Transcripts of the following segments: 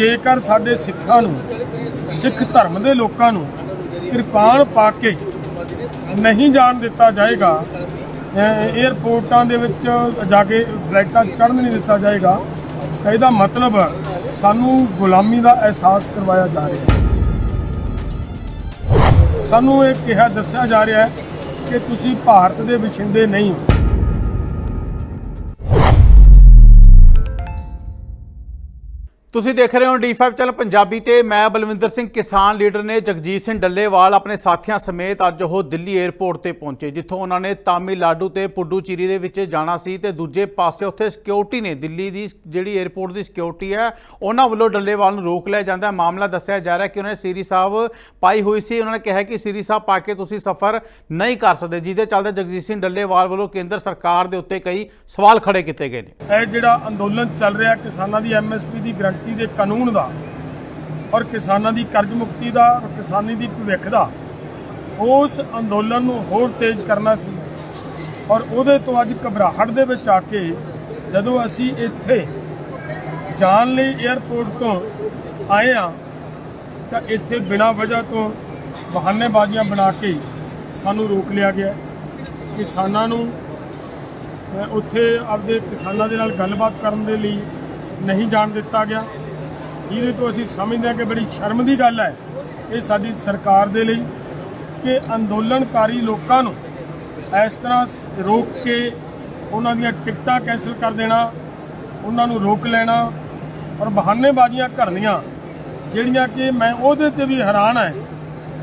ਜੇਕਰ ਸਾਡੇ ਸਿੱਖਾਂ ਨੂੰ, ਸਿੱਖ ਧਰਮ ਦੇ ਲੋਕਾਂ ਨੂੰ ਕਿਰਪਾਨ ਪਾ ਕੇ ਨਹੀਂ ਜਾਣ ਦਿੱਤਾ ਜਾਏਗਾ, ਅਹ ਦੇ ਵਿੱਚ ਜਾ ਕੇ ਫਲਾਈਟਾਂ ਚੜ੍ਹਨ ਨਹੀਂ ਦਿੱਤਾ ਜਾਏਗਾ, ਤਾਂ ਇਹਦਾ ਮਤਲਬ ਸਾਨੂੰ ਗੁਲਾਮੀ ਦਾ ਅਹਿਸਾਸ ਕਰਵਾਇਆ ਜਾ ਰਿਹਾ ਹੈ। ਸਾਨੂੰ ਇਹ ਕਿਹਾ ਦੱਸਿਆ ਜਾ ਰਿਹਾ ਹੈ ਕਿ ਤੁਸੀਂ ਭਾਰਤ ਦੇ ਵਸਿੰਦੇ ਨਹੀਂ ਹੋ। ਤੁਸੀਂ ਦੇਖ ਰਹੇ ਹੋ D5 ਚੈਨਲ ਪੰਜਾਬੀ ਤੇ ਮੈਂ ਬਲਵਿੰਦਰ ਸਿੰਘ ਕਿਸਾਨ ਲੀਡਰ ਨੇ ਜਗਜੀਤ ਸਿੰਘ ਡੱਲੇਵਾਲ ਆਪਣੇ ਸਾਥੀਆਂ ਸਮੇਤ ਅੱਜ ਉਹ ਦਿੱਲੀ 에ਅਰਪੋਰਟ ਤੇ ਪਹੁੰਚੇ, ਜਿੱਥੋਂ ਉਹਨਾਂ ਨੇ ਤਾਮਿਲਨਾਡੂ ਤੇ ਪੁੱਡੂਚੇਰੀ ਦੇ ਵਿੱਚ ਜਾਣਾ ਸੀ ਤੇ ਦੂਜੇ ਪਾਸੇ ਉੱਥੇ ਸਿਕਿਉਰਿਟੀ ਨੇ, ਦਿੱਲੀ ਦੀ ਜਿਹੜੀ 에ਅਰਪੋਰਟ ਦੀ ਸਿਕਿਉਰਿਟੀ ਹੈ, ਉਹਨਾਂ ਵੱਲੋਂ ਡੱਲੇਵਾਲ ਨੂੰ ਰੋਕ ਲਿਆ ਜਾਂਦਾ ਮਾਮਲਾ ਦੱਸਿਆ ਜਾ ਰਿਹਾ ਕਿ ਉਹਨਾਂ ਨੇ ਸੀਰੀ ਸਾਹਿਬ ਪਾਈ ਹੋਈ ਸੀ। ਉਹਨਾਂ ਨੇ ਕਿਹਾ ਕਿ ਸੀਰੀ ਸਾਹਿਬ ਪਾ ਕੇ ਤੁਸੀਂ ਸਫ਼ਰ ਨਹੀਂ ਕਰ ਸਕਦੇ, ਜਿਹਦੇ ਚੱਲਦੇ ਜਗਜੀਤ ਸਿੰਘ ਡੱਲੇਵਾਲ ਵੱਲੋਂ ਕੇਂਦਰ ਸਰਕਾਰ ਦੇ ਉੱਤੇ ਕਈ ਸਵਾਲ ਖੜੇ ਕੀਤੇ ਗਏ ਨੇ। ਇਹ ਜਿਹੜਾ ਅੰਦੋਲਨ ਚੱਲ ਰਿਹਾ ਕਿਸਾਨਾਂ ਦੀ ਐਮਐਸਪੀ ਦੀ ਗਰੰਟੀ ਦੇ ਕਾਨੂੰਨ ਦਾ ਔਰ ਕਿਸਾਨਾਂ ਦੀ ਕਰਜ਼ ਮੁਕਤੀ ਦਾ ਔਰ ਕਿਸਾਨੀ ਦੀ ਭਵਿੱਖ ਦਾ ਉਸ ਅੰਦੋਲਨ ਨੂੰ ਹੋਰ ਤੇਜ਼ ਕਰਨਾ ਸੀ ਔਰ ਉਹਦੇ ਤੋਂ ਅੱਜ ਘਬਰਾਹਟ ਦੇ ਵਿੱਚ ਆ ਕੇ ਜਦੋਂ ਅਸੀਂ ਇੱਥੇ ਜਾਣ ਲਈ 에ਅਰਪੋਰਟ ਤੋਂ ਆਏ ਆ ਤਾਂ ਇੱਥੇ ਬਿਨਾਂ ਵਜ੍ਹਾ ਤੋਂ ਬਹਾਨੇਬਾਜ਼ੀਆਂ ਬਣਾ ਕੇ ਸਾਨੂੰ ਰੋਕ ਲਿਆ ਗਿਆ। ਕਿਸਾਨਾਂ ਨੂੰ ਉੱਥੇ ਆਪਦੇ ਕਿਸਾਨਾਂ ਦੇ ਨਾਲ ਗੱਲਬਾਤ ਕਰਨ ਦੇ ਲਈ ਨਹੀਂ ਜਾਣ ਦਿੱਤਾ ਗਿਆ। ਜਿਹਦੇ ਤੋਂ ਅਸੀਂ ਸਮਝਦੇ ਹਾਂ ਕਿ ਬੜੀ ਸ਼ਰਮ ਦੀ ਗੱਲ ਹੈ। ਇਹ ਸਾਡੀ ਸਰਕਾਰ ਦੇ ਲਈ ਕਿ ਅੰਦੋਲਨਕਾਰੀ ਲੋਕਾਂ ਨੂੰ ਇਸ ਤਰ੍ਹਾਂ ਰੋਕ ਕੇ ਉਹਨਾਂ ਦੀਆਂ ਟਿਕਟਾਂ ਕੈਂਸਲ ਕਰ ਦੇਣਾ, ਉਹਨਾਂ ਨੂੰ ਰੋਕ ਲੈਣਾ ਔਰ ਬਹਾਨੇਬਾਜ਼ੀਆਂ ਕਰਨੀਆਂ, ਜਿਹੜੀਆਂ ਕਿ ਮੈਂ ਉਹਦੇ ਤੇ ਵੀ ਹੈਰਾਨ ਹੈ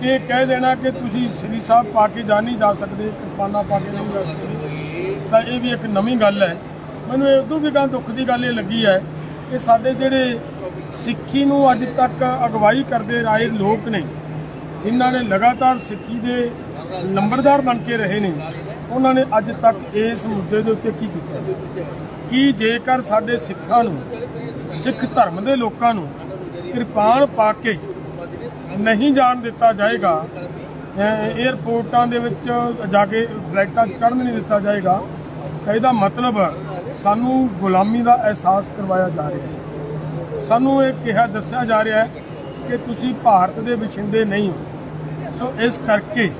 ਕਿ ਕਹਿ ਦੇਣਾ ਕਿ ਤੁਸੀਂ ਸ੍ਰੀ ਸਾਹਿਬ ਪਾ ਕੇ ਜਾ ਨਹੀਂ ਜਾ ਸਕਦੇ, ਕਿਰਪਾਨਾਂ ਪਾ ਕੇ ਨਹੀਂ ਜਾ ਸਕਦੇ। ਤਾਂ ਇਹ ਵੀ ਇੱਕ ਨਵੀਂ ਗੱਲ ਹੈ। ਮੈਨੂੰ ਇਹ ਤੋਂ ਵੀ ਗਾਂ ਦੁੱਖ ਦੀ ਗੱਲ ਇਹ ਲੱਗੀ ਹੈ ਕਿ ਸਾਡੇ ਜਿਹੜੇ ਸਿੱਖੀ ਨੂੰ ਅੱਜ ਤੱਕ ਅਗਵਾਈ ਕਰਦੇ ਰਾਏ ਲੋਕ ਨੇ, ਜਿਨ੍ਹਾਂ ਨੇ ਲਗਾਤਾਰ ਸਿੱਖੀ ਦੇ ਨੰਬਰਦਾਰ ਬਣ ਕੇ ਰਹੇ ਨੇ, ਉਹਨਾਂ ਨੇ ਅੱਜ ਤੱਕ ਇਸ ਮੁੱਦੇ ਦੇ ਉੱਤੇ ਕੀ ਕੀਤਾ? ਕਿ ਜੇਕਰ ਸਾਡੇ ਸਿੱਖਾਂ ਨੂੰ, ਸਿੱਖ ਧਰਮ ਦੇ ਲੋਕਾਂ ਨੂੰ ਕਿਰਪਾਨ ਪਾ ਕੇ ਨਹੀਂ ਜਾਣ ਦਿੱਤਾ ਜਾਏਗਾ, ਅਹ ਦੇ ਵਿੱਚ ਜਾ ਕੇ ਫਲਾਈਟਾਂ ਚੜ੍ਹਨ ਨਹੀਂ ਦਿੱਤਾ ਜਾਏਗਾ, ਤਾਂ ਇਹਦਾ ਮਤਲਬ ਸਾਨੂੰ ਗੁਲਾਮੀ ਦਾ ਅਹਿਸਾਸ ਕਰਵਾਇਆ ਜਾ ਰਿਹਾ ਹੈ। ਸਾਨੂੰ ਇਹ ਕਿਹਾ, ਦੱਸਿਆ ਜਾ ਰਿਹਾ ਹੈ ਕਿ ਤੁਸੀਂ ਭਾਰਤ ਦੇ ਵਸਿੰਦੇ ਨਹੀਂ ਹੋ। ਸੋ ਇਸ ਕਰਕੇ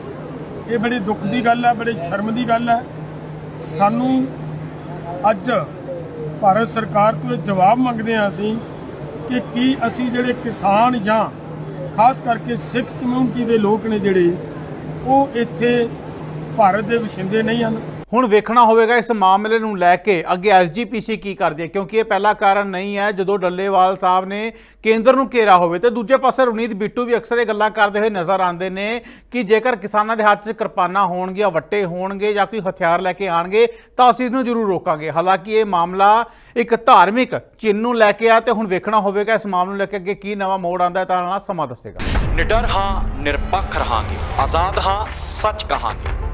ਇਹ ਬੜੀ ਦੁੱਖ ਦੀ ਗੱਲ ਹੈ, ਬੜੀ ਸ਼ਰਮ ਦੀ ਗੱਲ ਹੈ। ਸਾਨੂੰ ਅੱਜ ਭਾਰਤ ਸਰਕਾਰ ਤੋਂ ਇਹ ਜਵਾਬ ਮੰਗਦੇ ਹਾਂ ਅਸੀਂ ਕਿ ਕੀ ਅਸੀਂ ਜਿਹੜੇ ਕਿਸਾਨ ਜਾਂ ਖਾਸ ਕਰਕੇ ਸਿੱਖ ਕਮਿਊਨਿਟੀ ਦੇ ਲੋਕ ਨੇ ਜਿਹੜੇ, ਉਹ ਇੱਥੇ ਭਾਰਤ ਦੇ ਵਸਿੰਦੇ ਨਹੀਂ ਹਨ। ਹੁਣ ਵੇਖਣਾ ਹੋਵੇਗਾ ਇਸ ਮਾਮਲੇ ਨੂੰ ਲੈ ਕੇ ਅੱਗੇ ਐਸਜੀਪੀਸੀ ਕੀ ਕਰਦੀ ਹੈ ਕਿਉਂਕਿ ਇਹ ਪਹਿਲਾ ਕਾਰਨ ਨਹੀਂ ਹੈ ਜਦੋਂ ਡੱਲੇਵਾਲ ਸਾਹਿਬ ਨੇ ਕੇਂਦਰ ਨੂੰ ਘੇਰਾ ਹੋਵੇ ਤੇ ਦੂਜੇ ਪਾਸੇ ਰਵਨੀਤ ਬਿੱਟੂ ਵੀ ਅਕਸਰ ਇਹ ਗੱਲਾਂ ਕਰਦੇ ਹੋਏ ਨਜ਼ਰ ਆਉਂਦੇ ਨੇ ਕਿ ਜੇਕਰ ਕਿਸਾਨਾਂ ਦੇ ਹੱਥ 'ਚ ਕਿਰਪਾਨਾਂ ਹੋਣਗੀਆਂ ਵੱਟੇ ਹੋਣਗੇ ਜਾਂ ਕੋਈ ਹਥਿਆਰ ਲੈ ਕੇ ਆਣਗੇ ਤਾਂ ਅਸੀਂ ਇਹਨੂੰ ਜ਼ਰੂਰ ਰੋਕਾਂਗੇ। ਹਾਲਾਂਕਿ ਇਹ ਮਾਮਲਾ ਇੱਕ ਧਾਰਮਿਕ ਚਿੰਨ੍ਹ ਨੂੰ ਲੈ ਕੇ ਆ ਤੇ ਹੁਣ ਵੇਖਣਾ ਹੋਵੇਗਾ ਇਸ ਮਾਮਲੇ ਨੂੰ ਲੈ ਕੇ ਅੱਗੇ ਕੀ ਨਵਾਂ ਮੋੜ ਆਉਂਦਾ ਹੈ ਤਾਂ ਨਾਲ ਸਮਾਂ ਦੱਸੇਗਾ। ਨਿਡਰ ਹਾਂ ਨਿਰਪੱਖ ਰਹਾਂਗੇ। ਆਜ਼ਾਦ ਹਾਂ ਸੱਚ ਕਹਾਂਗੇ।